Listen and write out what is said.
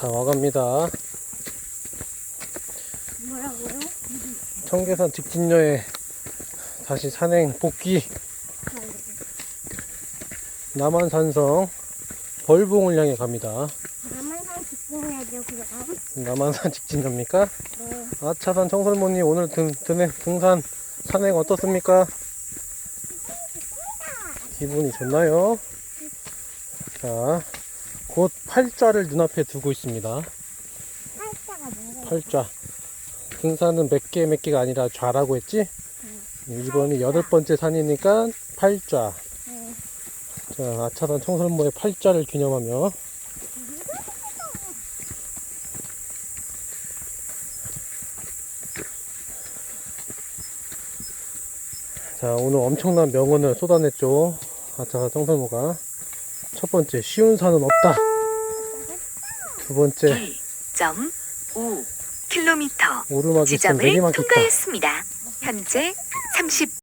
자, 와갑니다. 뭐라고요? 청계산 직진여에 다시 산행 복귀 남한산성 벌봉을 향해 갑니다. 남한산 직진해야죠 그럼. 남한산 직진입니까? 네. 아차산 청설모님 오늘 등, 등, 등산 산행 어떻습니까? 기분이 좋나요? 자, 곧 팔자를 눈앞에 두고 있습니다. 팔자가 뭔가요? 팔자. 등산은 몇 개 몇 개가 아니라 좌라고 했지? 이번이 여덟 번째 산이니까 팔자. 네. 자, 아차산 청설모의 팔자를 기념하며 자, 오늘 엄청난 명언을 쏟아냈죠. 아차산 청설모가. 첫 번째, 쉬운 산은 없다. 두 번째, 1.5 킬로미터 오르막이 있으면 되게 지점을 많겠다. 통과했습니다. 현재 30